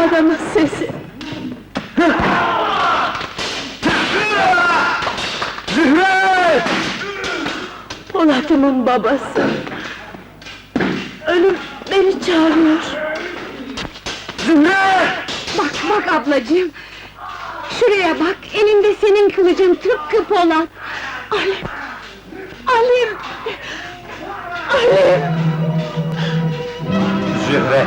adamın sesi. Zühre! Polat'ımın babası. Ölüm beni çağırıyor. Zühre! Bak bak ablacığım. Şuraya bak, elinde senin kılıcın tıpkı Polat. Alim! Alim! Alim! Zühre!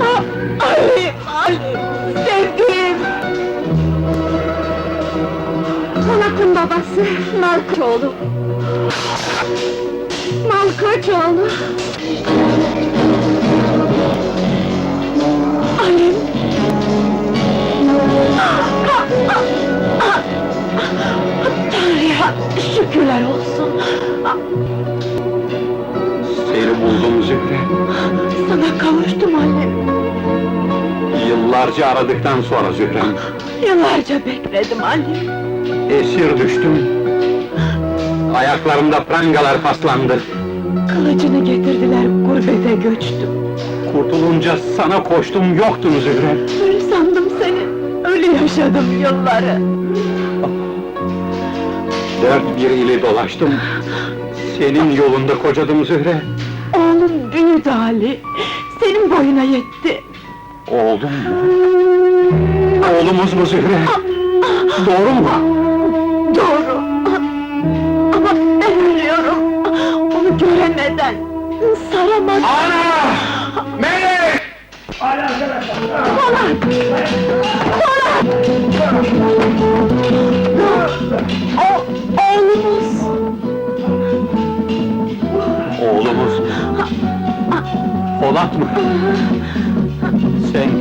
Alim! Alim! Sevgilim! Polat'ın babası Malkoçoğlu. Malkoçoğlu. Yıllarca aradıktan sonra Zührem. Yıllarca bekledim annem. Esir düştüm. Ayaklarımda prangalar paslandı. Kılıcını getirdiler, gurbete göçtüm. Kurtulunca sana koştum, yoktun Zühre. Ölü sandım seni, ölü yaşadım yılları. Dört bir ili dolaştım. Senin yolunda kocadım Zühre. Oğlum büyüdü Ali, senin boyuna yetti. Oğlum mu? Oğlumuz mu Zühre? Doğru mu? Doğru. Ama ben ölüyorum. Onu göremeden, saramadan. Ana! Melek! Polat! Polat! O, oğlumuz. Oğlumuz mu? Polat mı?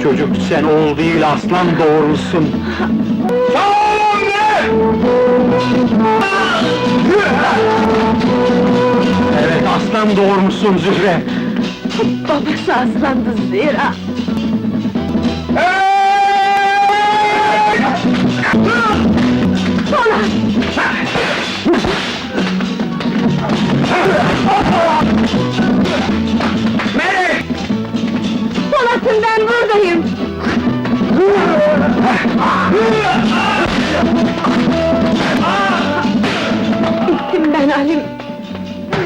Çocuk, sen oğul değil aslan doğurmuşsun. Sağ Evet, aslan doğurmuşsun Zühre. Babası aslandı zira. Polat! Bittim ben Halim.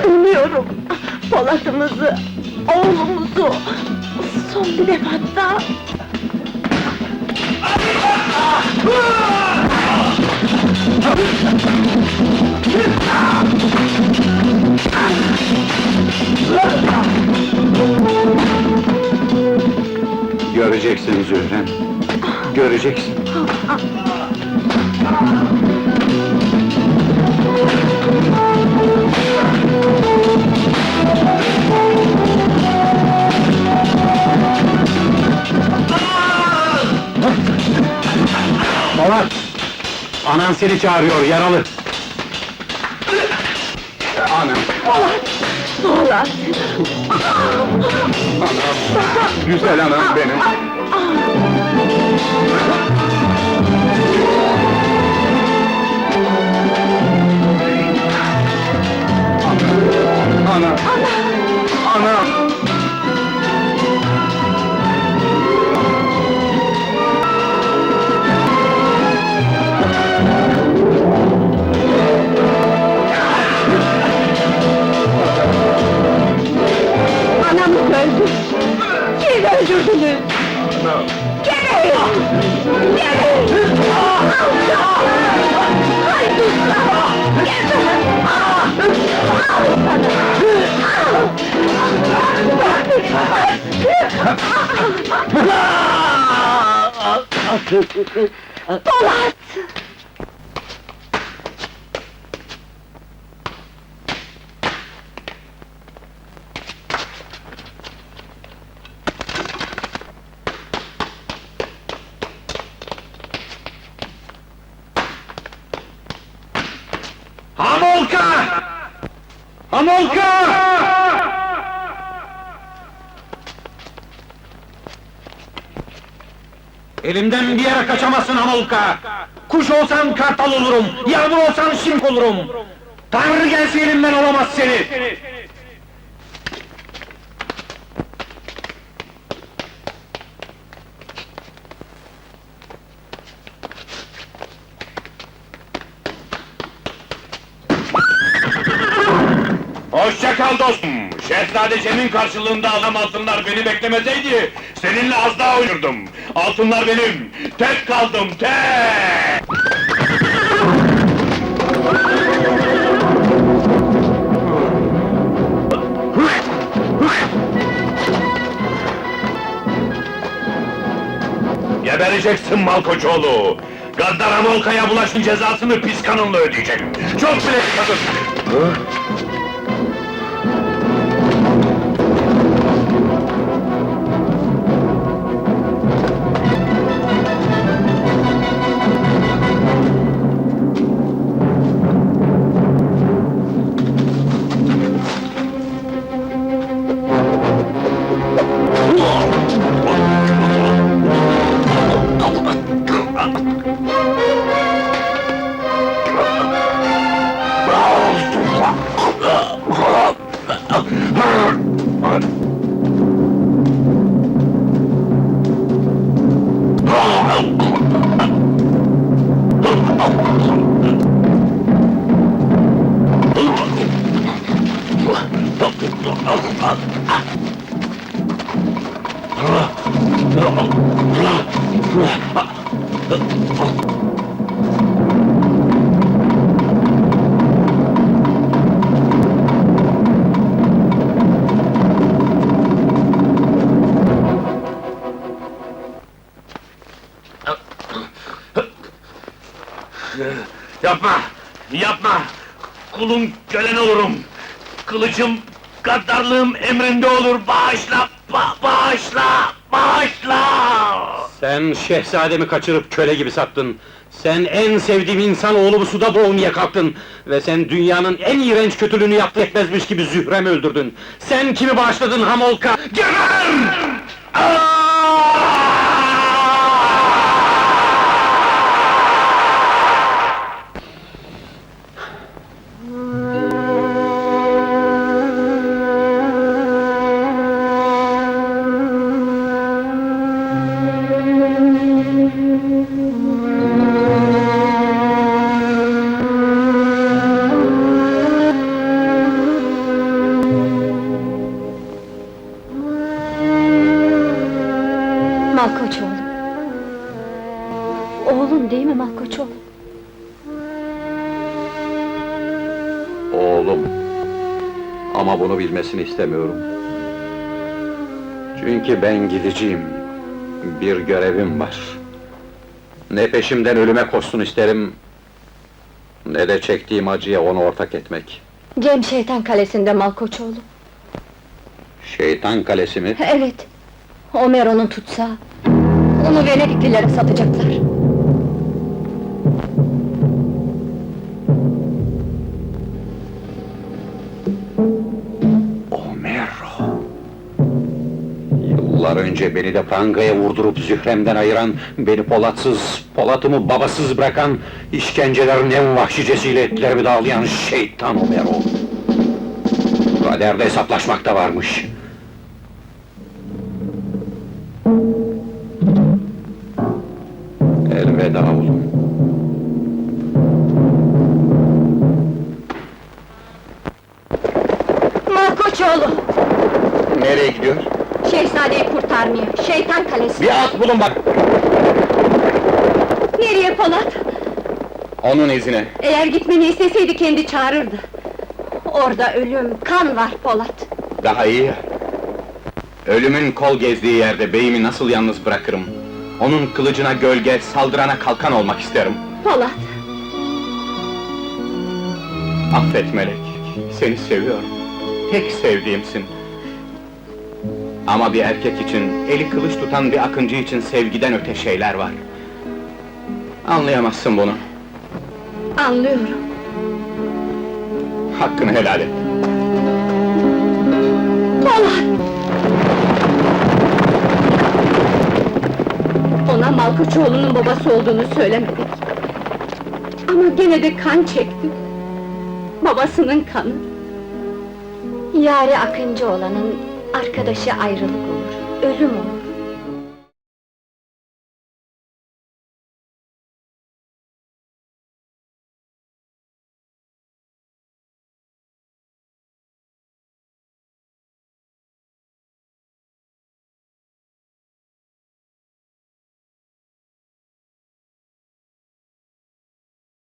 Umuyorum. Polat'ımızı, oğlumuzu son bir defa daha... Göreceksin Zührem. Göreceksin. Polat! Anan seni çağırıyor, yaralı. Anam, Polat! Polat! güzel anam benim. Ana! Ana! Anamı öldü. Polat! Hamolka! Hamolka! Elimden bir yere kaçamazsın Hamulka! Kuş olsan kartal olurum, yağmur olsan şimk olurum! Tanrı gelse elimden olamaz seni! Hoşça kal dostum! Şehzade Cem'in karşılığında adam altınlar beni beklemeseydi... ...seninle az daha oynurdum. Altınlar benim. Tek kaldım, tek! Gebereceksin Malkoçoğlu! Gaddar Amolka'ya bulaşın cezasını pis kanınla ödeyecek. Çok bile kadın! Oh. Yapma! Yapma! Kulun kölen olurum! Kılıcım, gaddarlığım emrinde olur! Bağışla! Ba bağışla! Bağışla! Sen şehzademi kaçırıp köle gibi sattın. Sen en sevdiğim insan oğlumu suda boğmaya kalktın. Ve sen dünyanın en iğrenç kötülüğünü yaptı etmezmiş gibi Zührem'i öldürdün. Sen kimi bağışladın Hamolka? Geber! Malkoçoğlu. Oğlum. Ama bunu bilmesini istemiyorum. Çünkü ben gideceğim. Bir görevim var. Ne peşimden ölüme koşsun isterim... ...ne de çektiğim acıya onu ortak etmek. Cem Şeytan Kalesi'nde Malkoçoğlu. Şeytan kalesi mi? Evet. Omero'nun tutsağı. Onu Venediklilere satacaklar. Yıllar önce beni de prangaya vurdurup Zührem'den ayıran, beni Polatsız, Polat'ımı babasız bırakan, işkencelerin en vahşicesiyle etlerimi dağlayan şeytan Omero! Kaderde hesaplaşmak da varmış. Elveda oğlum. Malkoçoğlu! Nereye gidiyor? Şehzadeyi kurtarmıyor. Şeytan Kalesi. Bir at bulun bak! Nereye Polat? Onun izine. Eğer gitmeni isteseydi kendi çağırırdı. Orada ölüm, kan var Polat. Daha iyi ya. Ölümün kol gezdiği yerde beyimi nasıl yalnız bırakırım? Onun kılıcına gölge, saldırana kalkan olmak isterim. Polat, Affet Melek, seni seviyorum. Tek sevdiğimsin. Ama bir erkek için, eli kılıç tutan bir akıncı için sevgiden öte şeyler var. Anlayamazsın bunu. anlıyorum. Hakkını helal et. Polat! Ona Malkoçoğlu'nun babası olduğunu söylemedik. Ama gene de kan çekti. Babasının kanı. Yari akıncı olanın arkadaşı ayrılık olur, ölüm olur.